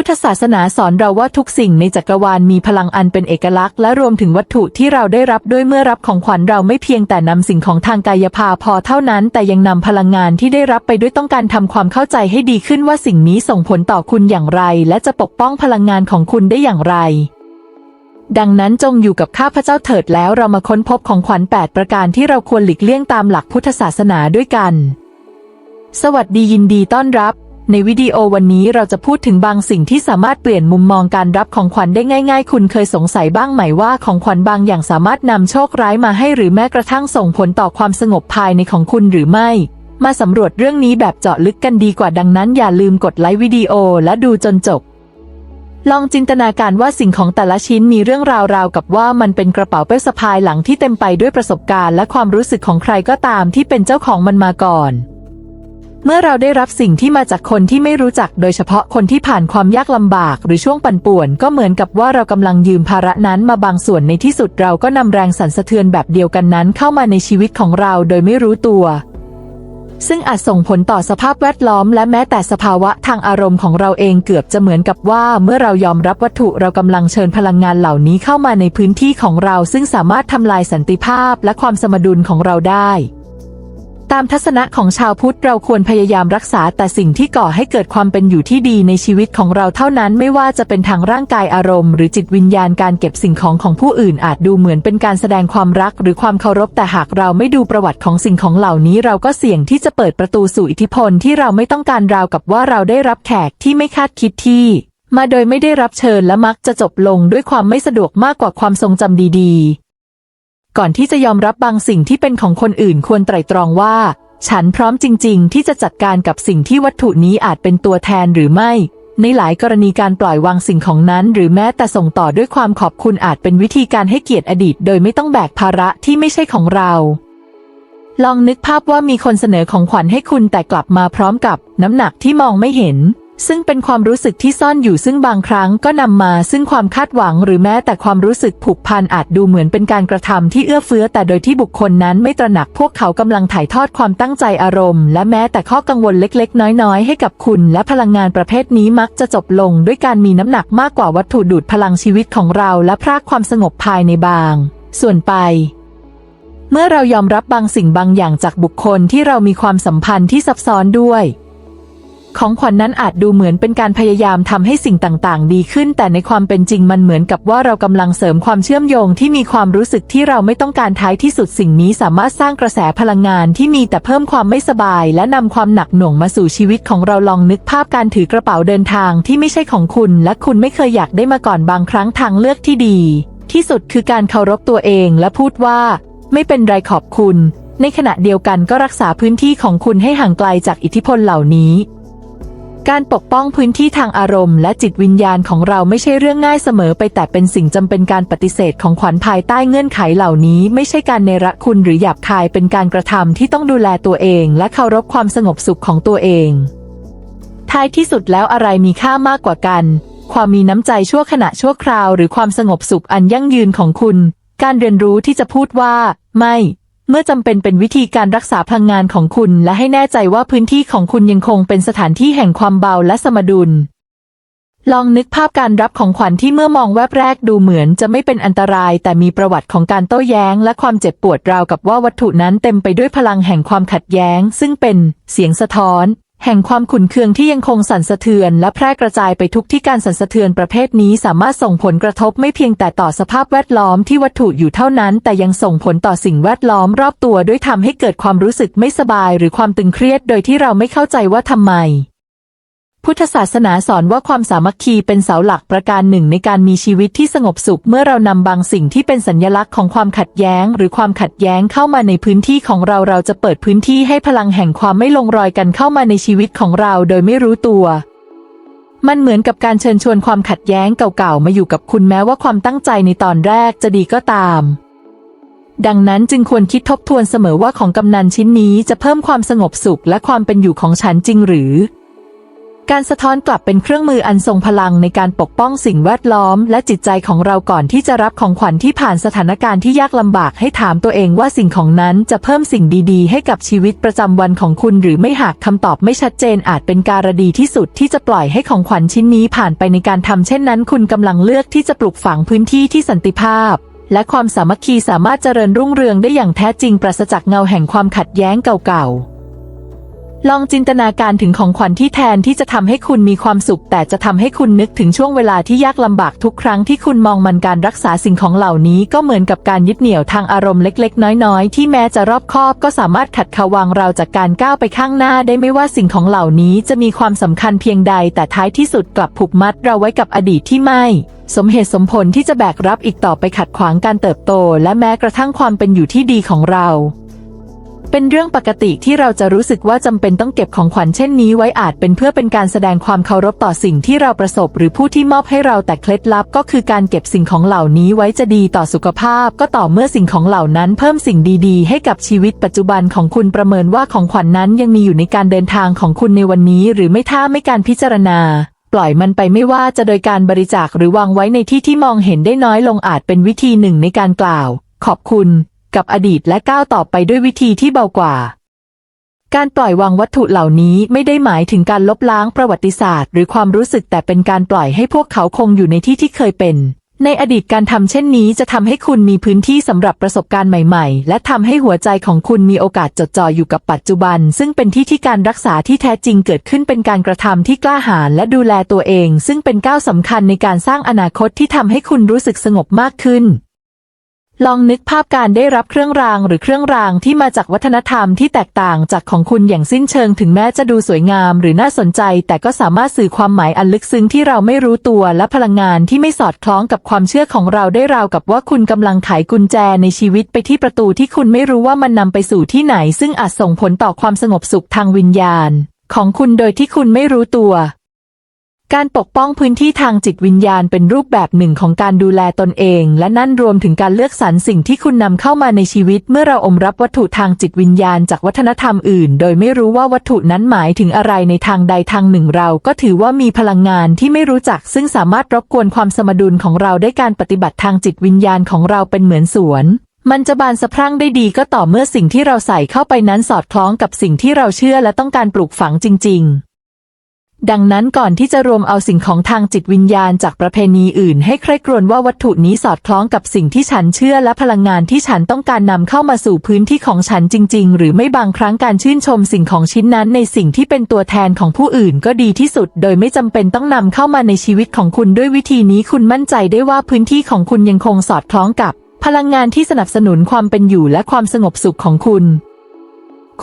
พุทธศาสนาสอนเราว่าทุกสิ่งในจักรวาลมีพลังอันเป็นเอกลักษณ์และรวมถึงวัตถุที่เราได้รับด้วยเมื่อรับของขวัญเราไม่เพียงแต่นำสิ่งของทางกายภาพพอเท่านั้น แต่ยังนำพลังงานที่ได้รับไปด้วยต้องการทำความเข้าใจให้ดีขึ้นว่าสิ่งนี้ส่งผลต่อคุณอย่างไร และจะปกป้องพลังงานของคุณได้อย่างไร ดังนั้นจงอยู่กับข้าพเจ้าเถิดแล้วเรามาค้นพบของขวัญ 8 ประการที่เราควรหลีกเลี่ยงตามหลักพุทธศาสนาด้วยกัน สวัสดียินดีต้อนรับ ในวิดีโอวันนี้เราจะพูดถึงบางสิ่งที่สามารถเปลี่ยนมุมมองการรับของขวัญได้ง่าย ๆ คุณเคยสงสัยบ้างไหมว่าของขวัญบางอย่างสามารถนำโชคร้ายมาให้หรือแม้กระทั่งส่งผลต่อความสงบภายในของคุณหรือไม่ มาสำรวจเรื่องนี้แบบเจาะลึกกันดีกว่าดังนั้น อย่าลืมกดไลค์วิดีโอและดูจนจบ ลองจินตนาการว่าสิ่งของแต่ละชิ้นมีเรื่องราวราวกับว่ามันเป็นกระเป๋าเป้สะพายหลังที่เต็มไปด้วยประสบการณ์และความรู้สึกของใครก็ตามที่เป็นเจ้าของมันมาก่อน เมื่อเราได้รับสิ่งที่มาจากคนที่ไม่รู้จักโดยเฉพาะคนที่ผ่านความยากลำบาก หรือช่วงปั่นป่วน ก็เหมือนกับว่าเรากำลังยืมภาระนั้นมาบางส่วนในที่สุดเราก็นำแรงสั่นสะเทือนแบบเดียวกันนั้นเข้ามาในชีวิตของเราโดยไม่รู้ตัว ซึ่งอาจส่งผลต่อสภาพแวดล้อม และแม้แต่สภาวะทางอารมณ์ของเราเองเกือบจะเหมือนกับว่า เมื่อเรายอมรับวัตถุเรากำลังเชิญพลังงานเหล่านี้เข้ามาในพื้นที่ของเรา ซึ่งสามารถทำลายสันติภาพและความสมดุลของเราได้ ตามทัศนะของชาวพุทธเราควรพยายามรักษาแต่สิ่งที่ก่อให้เกิดความเป็นอยู่ที่ดีในชีวิตของเราเท่านั้นไม่ว่าจะเป็นทางร่างกายอารมณ์หรือจิตวิญญาณการเก็บสิ่งของของผู้อื่นอาจดูเหมือนเป็นการแสดงความรักหรือความเคารพแต่หากเราไม่ดูประวัติของสิ่งของเหล่านี้เราก็เสี่ยงที่จะเปิดประตูสู่อิทธิพลที่เราไม่ต้องการราวกับว่าเราได้รับแขกที่ไม่คาดคิดที่ มาโดยไม่ได้รับเชิญและมักจะจบลงด้วยความไม่สะดวกมากกว่าความทรงจำดีๆ ก่อนที่จะยอมรับบางสิ่งที่เป็นของคนอื่นควรไตร่ตรองว่า ฉันพร้อมจริง ๆ ที่จะจัดการกับสิ่งที่วัตถุนี้อาจเป็นตัวแทนหรือไม่ ในหลายกรณีการปล่อยวางสิ่งของนั้น หรือแม้แต่ส่งต่อด้วยความขอบคุณอาจเป็นวิธีการให้เกียรติอดีต โดยไม่ต้องแบกภาระที่ไม่ใช่ของเรา ลองนึกภาพว่ามีคนเสนอของขวัญให้คุณแต่กลับมาพร้อมกับน้ำหนักที่มองไม่เห็น ซึ่งเป็นความรู้สึกที่ซ่อนอยู่ซึ่งบางครั้งก็นำมาซึ่งความคาดหวังหรือแม้แต่ความรู้สึกผูกพันอาจดูเหมือนเป็นการกระทำที่เอื้อเฟื้อ แต่โดยที่บุคคลนั้นไม่ตระหนักพวกเขากำลังถ่ายทอดความตั้งใจอารมณ์ และแม้แต่ข้อกังวลเล็ก ๆ น้อย ๆ ให้กับคุณ และพลังงานประเภทนี้มักจะจบลงด้วยการมีน้ำหนักมากกว่าวัตถุดูดพลังชีวิตของเรา และพรากความสงบภายในบาง ส่วนไปเมื่อเรายอมรับบางสิ่งบางอย่างจากบุคคลที่เรามีความสัมพันธ์ที่ซับซ้อนด้วย ของขวัญนนั้นอาจดูเหมือนเป็นการพยายามทำให้สิ่งต่างๆ ดีขึ้น แต่ในความเป็นจริงมันเหมือนกับว่าเรากำลังเสริมความเชื่อมโยงที่มีความรู้สึกที่เราไม่ต้องการท้ายที่สุดสิ่งนี้สามารถสร้างกระแสพลังงานที่มีแต่เพิ่มความไม่สบาย และนำความหนักหน่วงมาสู่ชีวิตของเราลองนึกภาพการถือกระเป๋าเดินทางที่ไม่ใช่ของคุณ และคุณไม่เคยอยากได้มาก่อนบางครั้งทางเลือกที่ดี ที่สุดคือการเคารพตัวเองและพูดว่า ไม่เป็นไรขอบคุณ ในขณะเดียวกันก็รักษาพื้นที่ของคุณให้ห่างไกลจากอิทธิพลเหล่านี้ การปกป้องพื้นที่ทางอารมณ์และจิตวิญญาณของเราไม่ใช่เรื่องง่ายเสมอไปแต่เป็นสิ่งจำเป็นการปฏิเสธของขวัญภายใต้เงื่อนไขเหล่านี้ ไม่ใช่การเนรคุณหรือหยาบคายเป็นการกระทำที่ต้องดูแลตัวเอง และเคารพความสงบสุขของตัวเอง ท้ายที่สุดแล้วอะไรมีค่ามากกว่ากัน ความมีน้ำใจชั่วขณะชั่วคราว หรือความสงบสุขอันยั่งยืนของคุณ การเรียนรู้ที่จะพูดว่า ไม่ เมื่อจำเป็นเป็นวิธีการรักษาพลังงานของคุณ และให้แน่ใจว่าพื้นที่ของคุณยังคงเป็นสถานที่แห่งความเบาและสมดุล ลองนึกภาพการรับของขวัญที่เมื่อมองแวบแรกดูเหมือนจะไม่เป็นอันตราย แต่มีประวัติของการโต้แย้ง และความเจ็บปวดราวกับว่าวัตถุนั้นเต็มไปด้วยพลังแห่งความขัดแย้ง ซึ่งเป็นเสียงสะท้อน แห่งความขุ่นเคืองที่ยังคงสั่นสะเทือน และแพร่กระจายไปทุกที่การสั่นสะเทือนประเภทนี้สามารถส่งผลกระทบไม่เพียงแต่ต่อสภาพแวดล้อมที่วัตถุอยู่เท่านั้น แต่ยังส่งผลต่อสิ่งแวดล้อมรอบตัวด้วยทำให้เกิดความรู้สึกไม่สบาย หรือความตึงเครียดโดยที่เราไม่เข้าใจว่าทำไม พุทธศาสนาสอนว่าความสามัคคีเป็นเสาหลักประการหนึ่งในการมีชีวิตที่สงบสุข เมื่อเรานำบางสิ่งที่เป็นสัญลักษณ์ของความขัดแย้ง หรือความขัดแย้งเข้ามาในพื้นที่ของเราเราจะเปิดพื้นที่ให้พลังแห่งความไม่ลงรอยกันเข้ามาในชีวิตของเราโดยไม่รู้ตัว มันเหมือนกับการเชิญชวนความขัดแย้งเก่าๆมาอยู่กับคุณแม้ว่าความตั้งใจในตอนแรกจะดีก็ตามดังนั้นจึงควรคิดทบทวนเสมอว่าของกำนันชิ้นนี้จะเพิ่มความสงบสุขและความเป็นอยู่ของฉันจริงหรือ การสะท้อนกลับเป็นเครื่องมืออันทรงพลังในการปกป้องสิ่งแวดล้อม และจิตใจของเราก่อนที่จะรับของขวัญที่ผ่านสถานการณ์ที่ยากลำบากให้ถามตัวเองว่าสิ่งของนั้นจะเพิ่มสิ่งดีๆ ให้กับชีวิตประจำวันของคุณหรือไม่หากคำตอบไม่ชัดเจนอาจเป็นการดีที่สุดที่จะปล่อยให้ของขวัญชิ้นนี้ผ่านไปในการทำเช่นนั้น คุณกำลังเลือกที่จะปลูกฝังพื้นที่ที่สันติภาพและความสามัคคีสามารถเจริญรุ่งเรืองได้อย่างแท้จริงปราศจากเงาแห่งความขัดแย้งเก่าๆ ลองจินตนาการถึงของขวัญที่แทนที่จะทำให้คุณมีความสุข แต่จะทำให้คุณนึกถึงช่วงเวลาที่ยากลำบากทุกครั้งที่คุณมองมันการรักษาสิ่งของเหล่านี้ก็เหมือนกับการยึดเหนี่ยวทางอารมณ์เล็กๆ น้อยๆ ที่แม้จะรอบคอบก็สามารถขัดขวางเราจากการก้าวไปข้างหน้าได้ไม่ว่าสิ่งของเหล่านี้จะมีความสำคัญเพียงใด แต่ท้ายที่สุดกลับผูกมัดเราไว้กับอดีตที่ไม่สมเหตุสมผลที่จะแบกรับอีกต่อไปขัดขวางการเติบโต และแม้กระทั่งความเป็นอยู่ที่ดีของเรา เป็นเรื่องปกติที่เราจะรู้สึกว่าจำเป็นต้องเก็บของขวัญเช่นนี้ไว้อาจเป็นเพื่อเป็นการแสดงความเคารพต่อสิ่งที่เราประสบ หรือผู้ที่มอบให้เราแต่เคล็ดลับก็คือการเก็บสิ่งของเหล่านี้ไว้จะดีต่อสุขภาพ ก็ต่อเมื่อสิ่งของเหล่านั้นเพิ่มสิ่งดีๆ ให้กับชีวิตปัจจุบันของคุณประเมินว่าของขวัญนั้นยังมีอยู่ในการเดินทางของคุณในวันนี้ หรือไม่ถ้าไม่การพิจารณาปล่อยมันไปไม่ว่าจะโดยการบริจาคหรือวางไว้ในที่ที่มองเห็นได้น้อยลงอาจเป็นวิธีหนึ่งในการกล่าว ขอบคุณ กับอดีตและก้าวต่อไปด้วยวิธีที่เบากว่า การปล่อยวางวัตถุเหล่านี้ไม่ได้หมายถึงการลบล้างประวัติศาสตร์ หรือความรู้สึกแต่เป็นการปล่อยให้พวกเขาคงอยู่ในที่ที่เคยเป็น ในอดีตการทำเช่นนี้จะทำให้คุณมีพื้นที่สำหรับประสบการณ์ใหม่ ๆ และทำให้หัวใจของคุณมีโอกาสจดจ่ออยู่กับปัจจุบัน ซึ่งเป็นที่ที่การรักษาที่แท้จริงเกิดขึ้นเป็นการกระทำที่กล้าหาญและดูแลตัวเอง ซึ่งเป็นก้าวสำคัญในการสร้างอนาคตที่ทำให้คุณรู้สึกสงบมากขึ้น ลองนึกภาพการได้รับเครื่องรางหรือเครื่องรางที่มาจากวัฒนธรรมที่แตกต่างจากของคุณอย่างสิ้นเชิงถึงแม้จะดูสวยงามหรือน่าสนใจ แต่ก็สามารถสื่อความหมายอันลึกซึ้งที่เราไม่รู้ตัวและพลังงานที่ไม่สอดคล้องกับความเชื่อของเราได้ราวกับว่าคุณกำลังไขกุญแจในชีวิตไปที่ประตูที่คุณไม่รู้ว่ามันนำไปสู่ที่ไหน ซึ่งอาจส่งผลต่อความสงบสุขทางวิญญาณ ของคุณโดยที่คุณไม่รู้ตัว การปกป้องพื้นที่ทางจิตวิญญาณเป็นรูปแบบหนึ่งของการดูแลตนเอง และนั่นรวมถึงการเลือกสรรสิ่งที่คุณนำเข้ามาในชีวิต เมื่อเราอมรับวัตถุทางจิตวิญญาณจากวัฒนธรรมอื่น โดยไม่รู้ว่าวัตถุนั้นหมายถึงอะไรในทางใดทางหนึ่งเรา ก็ถือว่ามีพลังงานที่ไม่รู้จัก ซึ่งสามารถรบกวนความสมดุลของเราได้การปฏิบัติทางจิตวิญญาณของเราเป็นเหมือนสวนมันจะบานสะพรั่งได้ดีก็ต่อเมื่อสิ่งที่เราใส่เข้าไปนั้นสอดคล้องกับสิ่งที่เราเชื่อและต้องการปลูกฝังจริง ๆ ดังนั้นก่อนที่จะรวมเอาสิ่งของทางจิตวิญญาณจากประเพณีอื่น ให้ใคร่ครวญว่าวัตถุนี้สอดคล้องกับสิ่งที่ฉันเชื่อและพลังงานที่ฉันต้องการนำเข้ามาสู่พื้นที่ของฉันจริง ๆ หรือไม่บางครั้งการชื่นชมสิ่งของชิ้นนั้นในสิ่งที่เป็นตัวแทนของผู้อื่นก็ดีที่สุด โดยไม่จำเป็นต้องนำเข้ามาในชีวิตของคุณด้วยวิธีนี้คุณมั่นใจได้ว่าพื้นที่ของคุณยังคงสอดคล้องกับ พลังงานที่สนับสนุนความเป็นอยู่และความสงบสุขของคุณ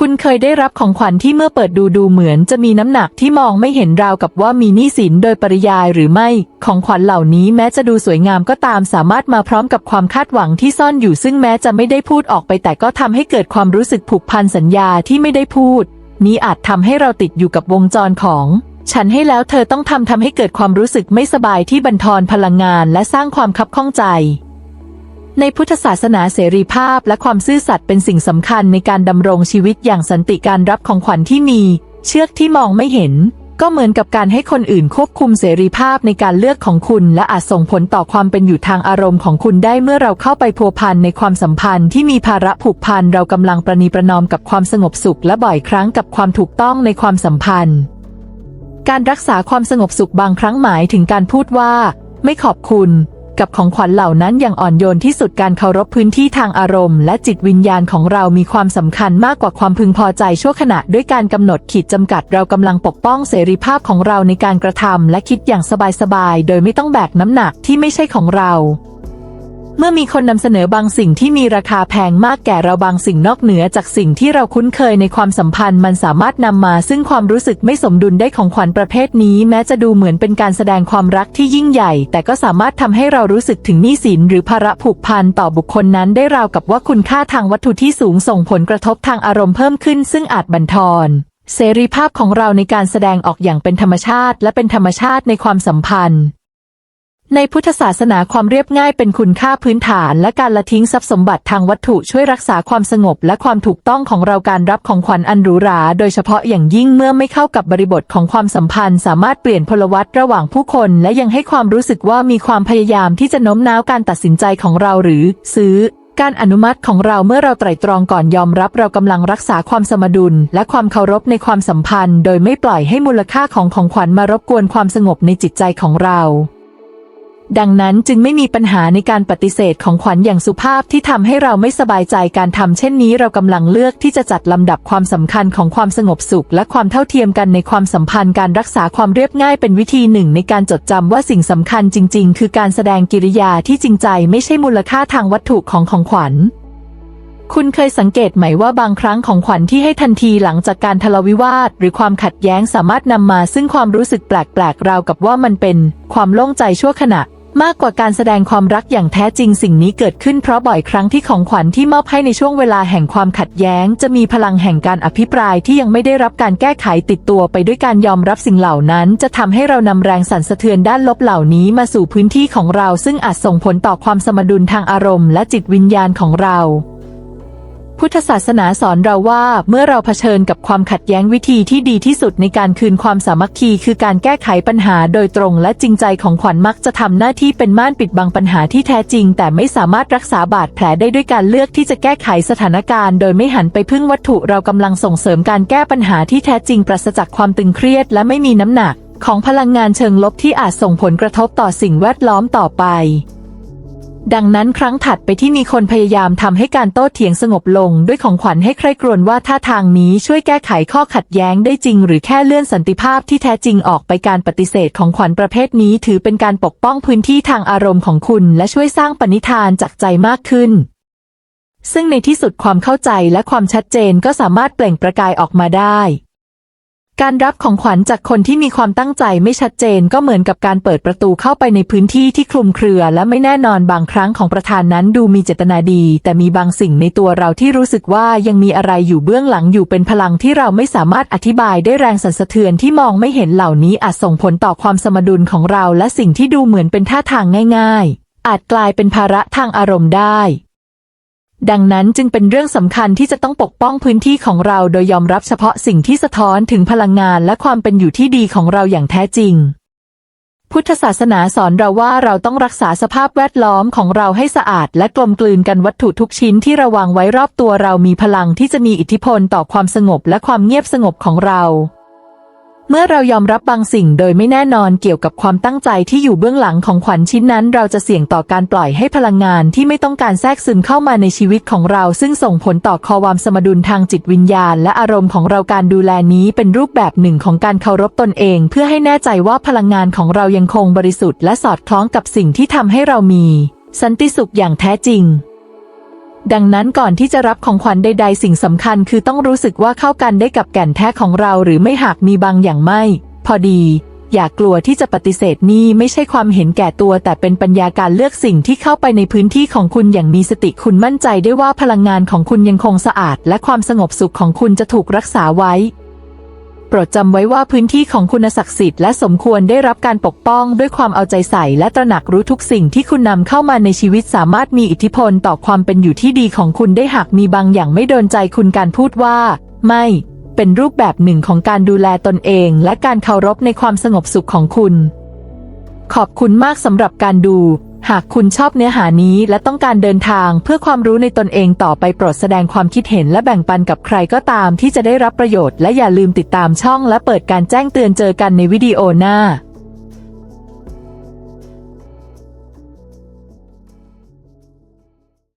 คุณเคยได้รับของขวัญที่เมื่อเปิดดูดูเหมือนจะมีน้ำหนักที่มองไม่เห็นราวกับว่ามีหนี้สินโดยปริยายหรือไม่ ของขวัญเหล่านี้แม้จะดูสวยงามก็ตามสามารถมาพร้อมกับความคาดหวังที่ซ่อนอยู่ซึ่งแม้จะไม่ได้พูดออกไป แต่ก็ทำให้เกิดความรู้สึกผูกพันสัญญาที่ไม่ได้พูด นี้อาจทำให้เราติดอยู่กับวงจรของ ฉันให้แล้วเธอต้องทำทำให้เกิดความรู้สึกไม่สบายที่บั่นทอนพลังงานและสร้างความคับข้องใจ ในพุทธศาสนาเสรีภาพและความซื่อสัตย์เป็นสิ่งสำคัญในการดำรงชีวิตอย่างสันติการรับของขวัญที่มี เชือกที่มองไม่เห็น ก็เหมือนกับการให้คนอื่นควบคุมเสรีภาพในการเลือกของคุณ และอาจส่งผลต่อความเป็นอยู่ทางอารมณ์ของคุณได้เมื่อเราเข้าไปพัวพันในความสัมพันธ์ที่มีภาระผูกพันเรากำลังประนีประนอมกับความสงบสุขและบ่อยครั้งกับความถูกต้องในความสัมพันธ์ การรักษาความสงบสุขบางครั้งหมายถึงการพูดว่า ไม่ขอบคุณ กับของขวัญเหล่านั้นอย่างอ่อนโยนที่สุดการเคารพพื้นที่ทางอารมณ์และจิตวิญญาณของเรามีความสำคัญมากกว่าความพึงพอใจชั่วขณะด้วยการกำหนดขีดจำกัดเรากำลังปกป้องเสรีภาพของเราในการกระทำและคิดอย่างสบายๆโดยไม่ต้องแบกน้ำหนักที่ไม่ใช่ของเรา เมื่อมีคนนำเสนอบางสิ่งที่มีราคาแพงมากแก่เราบางสิ่งนอกเหนือจากสิ่งที่เราคุ้นเคยในความสัมพันธ์ มันสามารถนำมาซึ่งความรู้สึกไม่สมดุลได้ของขวัญประเภทนี้ แม้จะดูเหมือนเป็นการแสดงความรักที่ยิ่งใหญ่ แต่ก็สามารถทำให้เรารู้สึกถึงหนี้สินหรือภาระผูกพันต่อบุคคลนั้นได้ราวกับว่าคุณค่าทางวัตถุที่สูงส่งผลกระทบทางอารมณ์เพิ่มขึ้น ซึ่งอาจบั่นทอนเสรีภาพของเราในการแสดงออกอย่างเป็นธรรมชาติ และเป็นธรรมชาติในความสัมพันธ์ ในพุทธศาสนาความเรียบง่ายเป็นคุณค่าพื้นฐาน และการละทิ้งทรัพย์สมบัติทางวัตถุช่วยรักษาความสงบ และความถูกต้องของเราการรับของขวัญอันหรูหรา โดยเฉพาะอย่างยิ่งเมื่อไม่เข้ากับบริบทของความสัมพันธ์ สามารถเปลี่ยนพลวัตระหว่างผู้คน และยังให้ความรู้สึกว่ามีความพยายามที่จะโน้มน้าวการตัดสินใจของเราหรือ ซื้อการอนุมัติของเราเมื่อเราไตร่ตรองก่อนยอมรับเรากำลังรักษาความสมดุล และความเคารพในความสัมพันธ์ โดยไม่ปล่อยให้มูลค่าของของขวัญมารบกวนความสงบในจิตใจของเรา ดังนั้นจึงไม่มีปัญหาในการปฏิเสธของขวัญอย่างสุภาพที่ทำให้เราไม่สบายใจการทำเช่นนี้เรากำลังเลือกที่จะจัดลำดับความสำคัญของความสงบสุข และความเท่าเทียมกันในความสัมพันธ์การรักษาความเรียบง่ายเป็นวิธีหนึ่ง ในการจดจำว่าสิ่งสำคัญจริง ๆ คือการแสดงกิริยาที่จริงใจไม่ใช่มูลค่าทางวัตถุของของขวัญคุณเคยสังเกตไหมว่าบางครั้งของขวัญที่ให้ทันทีหลังจากการทะเลาวิวาท หรือความขัดแย้งสามารถนำมาซึ่งความรู้สึกแปลกๆราวกับว่ามันเป็น ความโล่งใจชั่วขณะ มากกว่าการแสดงความรักอย่างแท้จริงสิ่งนี้เกิดขึ้นเพราะบ่อยครั้งที่ของขวัญที่มอบให้ในช่วงเวลาแห่งความขัดแย้ง จะมีพลังแห่งการอภิปรายที่ยังไม่ได้รับการแก้ไขติดตัวไปด้วยการยอมรับสิ่งเหล่านั้น จะทำให้เรานำแรงสั่นสะเทือนด้านลบเหล่านี้มาสู่พื้นที่ของเรา ซึ่งอาจส่งผลต่อความสมดุลทางอารมณ์และจิตวิญญาณของเรา พุทธศาสนาสอนเราว่าเมื่อเราเผชิญกับความขัดแย้งวิธีที่ดีที่สุดในการคืนความสามัคคี คือการแก้ไขปัญหาโดยตรงและจริงใจของขวัญมักจะทำหน้าที่เป็นม่านปิดบังปัญหาที่แท้จริง แต่ไม่สามารถรักษาบาดแผลได้ด้วยการเลือกที่จะแก้ไขสถานการณ์ โดยไม่หันไปพึ่งวัตถุเรากำลังส่งเสริมการแก้ปัญหาที่แท้จริงปราศจากความตึงเครียดและไม่มีน้ำหนักของพลังงานเชิงลบที่อาจส่งผลกระทบต่อสิ่งแวดล้อมต่อไป ดังนั้นครั้งถัดไปที่มีคนพยายามทำให้การโต้เถียงสงบลง ด้วยของขวัญให้ใครกรวนว่าท่าทางนี้ช่วยแก้ไขข้อขัดแย้งได้จริง หรือแค่เลื่อนสันติภาพที่แท้จริงออกไปการปฏิเสธของขวัญประเภทนี้ ถือเป็นการปกป้องพื้นที่ทางอารมณ์ของคุณ และช่วยสร้างปณิธานจากใจมากขึ้น ซึ่งในที่สุดความเข้าใจและความชัดเจนก็สามารถเปล่งประกายออกมาได้ การรับของขวัญจากคนที่มีความตั้งใจไม่ชัดเจนก็เหมือนกับการเปิดประตูเข้าไปในพื้นที่ที่คลุมเครือและไม่แน่นอนบางครั้งของประธานนั้นดูมีเจตนาดี แต่มีบางสิ่งในตัวเราที่รู้สึกว่ายังมีอะไรอยู่เบื้องหลังอยู่เป็นพลังที่เราไม่สามารถอธิบายได้แรงสั่นสะเทือนที่มองไม่เห็นเหล่านี้อาจส่งผลต่อความสมดุลของเราและสิ่งที่ดูเหมือนเป็นท่าทางง่าย ๆ อาจกลายเป็นภาระทางอารมณ์ได้ ดังนั้นจึงเป็นเรื่องสำคัญที่จะต้องปกป้องพื้นที่ของเราโดยยอมรับเฉพาะสิ่งที่สะท้อนถึงพลังงานและความเป็นอยู่ที่ดีของเราอย่างแท้จริง พุทธศาสนาสอนเราว่าเราต้องรักษาสภาพแวดล้อมของเราให้สะอาด และกลมกลืนกันวัตถุทุกชิ้นที่ระวางไว้รอบตัวเรามีพลังที่จะมีอิทธิพลต่อความสงบและความเงียบสงบของเรา เมื่อเรายอมรับบางสิ่งโดยไม่แน่นอนเกี่ยวกับความตั้งใจที่อยู่เบื้องหลังของขวัญชิ้นนั้น เราจะเสี่ยงต่อการปล่อยให้พลังงานที่ไม่ต้องการแทรกซึมเข้ามาในชีวิตของเรา ซึ่งส่งผลต่อความสมดุลทางจิตวิญญาณ และอารมณ์ของเราการดูแลนี้เป็นรูปแบบหนึ่งของการเคารพตนเอง เพื่อให้แน่ใจว่าพลังงานของเรายังคงบริสุทธิ์และสอดคล้องกับสิ่งที่ทำให้เรามี สันติสุขอย่างแท้จริง ดังนั้นก่อนที่จะรับของขวัญใด ๆ สิ่งสำคัญคือต้องรู้สึกว่าเข้ากันได้กับแก่นแท้ของเราหรือไม่หากมีบางอย่างไม่ พอดี อย่ากลัวที่จะปฏิเสธนี่ไม่ใช่ความเห็นแก่ตัว แต่เป็นปัญญาการเลือกสิ่งที่เข้าไปในพื้นที่ของคุณอย่างมีสติคุณมั่นใจได้ว่าพลังงานของคุณยังคงสะอาด และความสงบสุขของคุณจะถูกรักษาไว้ รดจำไว้ว่าพื้นที่ของคุณศักดิ์สิทธิ์และสมควรได้รับการปกป้องด้วยความเอาใจใส่และตระหนักรู้ทุกสิ่งที่คุณนำเข้ามาในชีวิตสามารถมีอิทธิพลต่อความเป็นอยู่ที่ดีของคุณได้หากมีบางอย่างไม่โดนใจคุณการพูดว่า ไม่ เป็นรูปแบบหนึ่งของการดูแลตนเอง และการเคารพในความสงบสุขของคุณ ขอบคุณมากสำหรับการดู หากคุณชอบเนื้อหานี้และต้องการเดินทางเพื่อความรู้ในตนเองต่อไปโปรดแสดงความคิดเห็นและแบ่งปันกับใครก็ตามที่จะได้รับประโยชน์และอย่าลืมติดตามช่องและเปิดการแจ้งเตือนเจอกันในวิดีโอหน้า